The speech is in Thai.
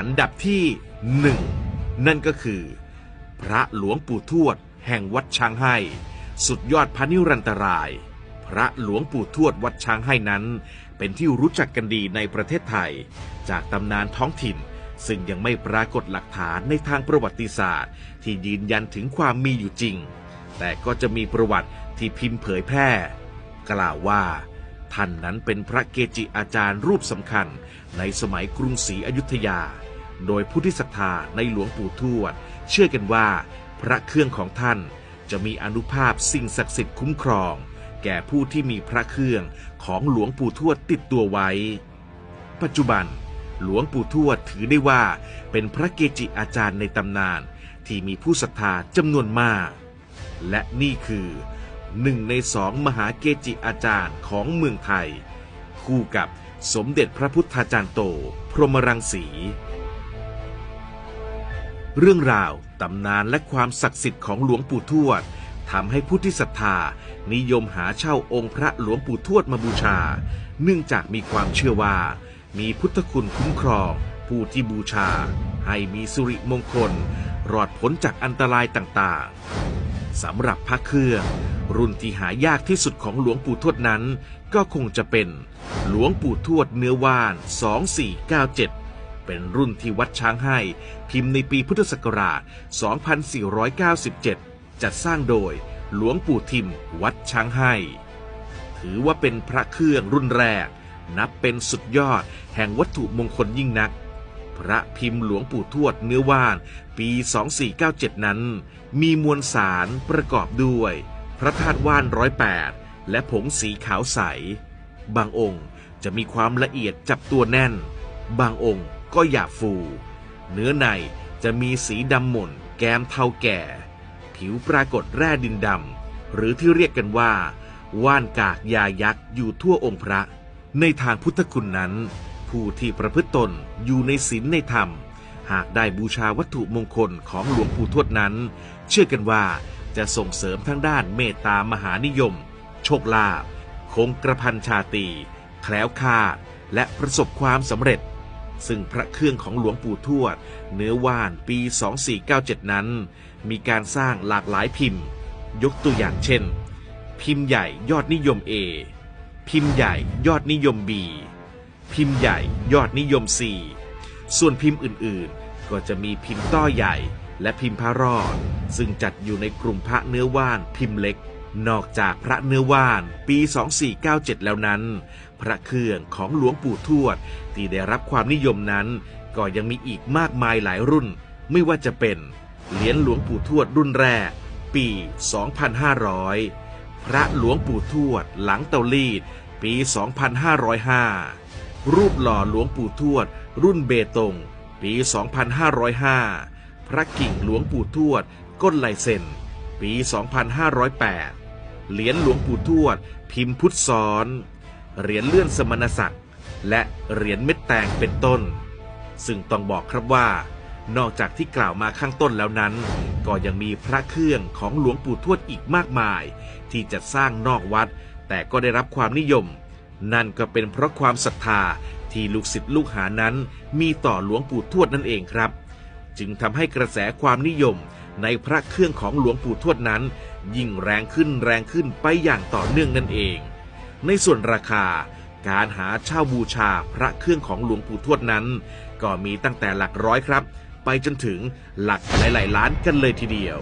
อันดับที่หนึ่งนั่นก็คือ พระหลวงปู่ทวด แห่งวัดช้างให้ สุดยอดพระนิรันตราย พระหลวงปู่ทวดวัดช้างให้นั้น เป็นที่รู้จักกันดีในประเทศไทย จากตำนานท้องถิ่น ซึ่งยังไม่ปรากฏหลักฐานในทางประวัติศาสตร์ ที่ยืนยันถึงความมีอยู่จริง แต่ก็จะมีประวัติที่พิมพ์เผยแพร่ กล่าวว่าท่านนั้นเป็นพระเกจิอาจารย์รูปสำคัญในสมัยกรุงศรีอยุธยา โดยผู้ที่ศรัทธาในหลวงปู่ทวด เชื่อกันว่า พระเครื่องของท่านจะมีอนุภาพสิ่งศักดิ์สิทธิ์คุ้มครอง แก่ผู้ที่มีพระเครื่องของหลวงปู่ทวดติดตัวไว้ ปัจจุบัน หลวงปู่ทวดถือได้ว่า เป็นพระเกจิอาจารย์ในตำนานที่มีผู้ศรัทธาจำนวนมาก และนี่คือหนึ่งในสองมหาเกจิอาจารย์ของเมืองไทย คู่กับสมเด็จพระพุทธาจารย์โต พรหมรังสี เรื่องราว ตำนานและความศักดิ์สิทธิ์ของหลวงปู่ทวดทำให้ผู้ที่ศรัทธา นิยมหาเช่าองค์พระหลวงปู่ทวดมาบูชา เนื่องจากมีความเชื่อว่า มีพุทธคุณคุ้มครอง ผู้ที่บูชา ให้มีสุริมงคล รอดพ้นจากอันตรายต่างๆสำหรับพระเครื่อง รุ่นที่หายากที่สุดของหลวงปู่ทวดนั้น ก็คงจะเป็น หลวงปู่ทวดเนื้อว่าน 2497 เป็นรุ่นที่วัดช้างให้ พิมพ์ในปีพุทธศักราช 2497 จัดสร้างโดยหลวงปู่ทิมวัดช้างให้ ถือว่าเป็นพระเครื่องรุ่นแรก นับเป็นสุดยอดแห่งวัตถุมงคลยิ่งนัก พระพิมพ์หลวงปู่ทวดเนื้อว่าน ปี 2497 นั้น มีมวลสารประกอบด้วย พระธาตุว่านร้อยแปดและผงสีขาวใส บางองค์จะมีความละเอียดจับตัวแน่น บางองค์ ก็หยาฟู เนื้อในจะมีสีดำหม่นแกมเทาแก่ ผิวปรากฏแร่ดินดำ หรือที่เรียกกันว่า ว่านกากยายักษ์อยู่ทั่วองค์พระ ในทางพุทธคุณนั้น ผู้ที่ประพฤติตนอยู่ในศีลในธรรม หากได้บูชาวัตถุมงคลของหลวงปู่ทวดนั้น เชื่อกันว่าจะส่งเสริมทั้งด้านเมตตามหานิยม โชคลาภคงกระพันชาตี แคล้วคาด และประสบความสำเร็จ ซึ่งพระเครื่องของหลวงปู่ทวด เนื้อว่านปี 2497 นั้น มีการสร้างหลากหลายพิมพ์ ยกตัวอย่างเช่น พิมพ์ใหญ่ยอดนิยม A พิมพ์ใหญ่ยอดนิยม B พิมพ์ใหญ่ยอดนิยม C ส่วนพิมพ์อื่นๆ ก็จะมีพิมพ์ต้อใหญ่ และพิมพ์พระรอด ซึ่งจัดอยู่ในกลุ่มพระเนื้อว่านพิมพ์เล็ก นอกจากพระเนื้อว่านปี 2497 แล้วนั้น พระเครื่องของหลวงปู่ทวด ที่ได้รับความนิยมนั้น ก็ยังมีอีกมากมายหลายรุ่น ไม่ว่าจะเป็น เหรียญหลวงปู่ทวดรุ่นแรก ปี 2500 พระหลวงปู่ทวดหลังเตาลีด ปี 2505 รูปหล่อหลวงปู่ทวด รุ่นเบตง ปี 2505 พระกิ่งหลวงปู่ทวดก้นลายเซ็นปี 2508 เหรียญหลวงปู่ทวด พิมพ์พุทธซ้อน เหรียญเลื่อนสมณศักดิ์และเหรียญเม็ดแตงเป็นต้น ซึ่งต้องบอกครับว่า นอกจากที่กล่าวมาข้างต้นแล้วนั้น ก็ยังมีพระเครื่องของหลวงปู่ทวดอีกมากมาย ที่จะสร้างนอกวัด แต่ก็ได้รับความนิยม นั่นก็เป็นเพราะความศรัทธาที่ลูกศิษย์ลูกหานั้นมีต่อหลวงปู่ทวดนั่นเองครับ จึงทำให้กระแสความนิยม ในพระเครื่องของหลวงปู่ทวดนั้น ยิ่งแรงขึ้นแรงขึ้นไปอย่างต่อเนื่องนั่นเอง ในส่วนราคา การหาเช่าบูชาพระเครื่องของหลวงปู่ทวดนั้น ก็มีตั้งแต่หลักร้อยครับ ไปจนถึงหลักหลายๆล้านกันเลยทีเดียว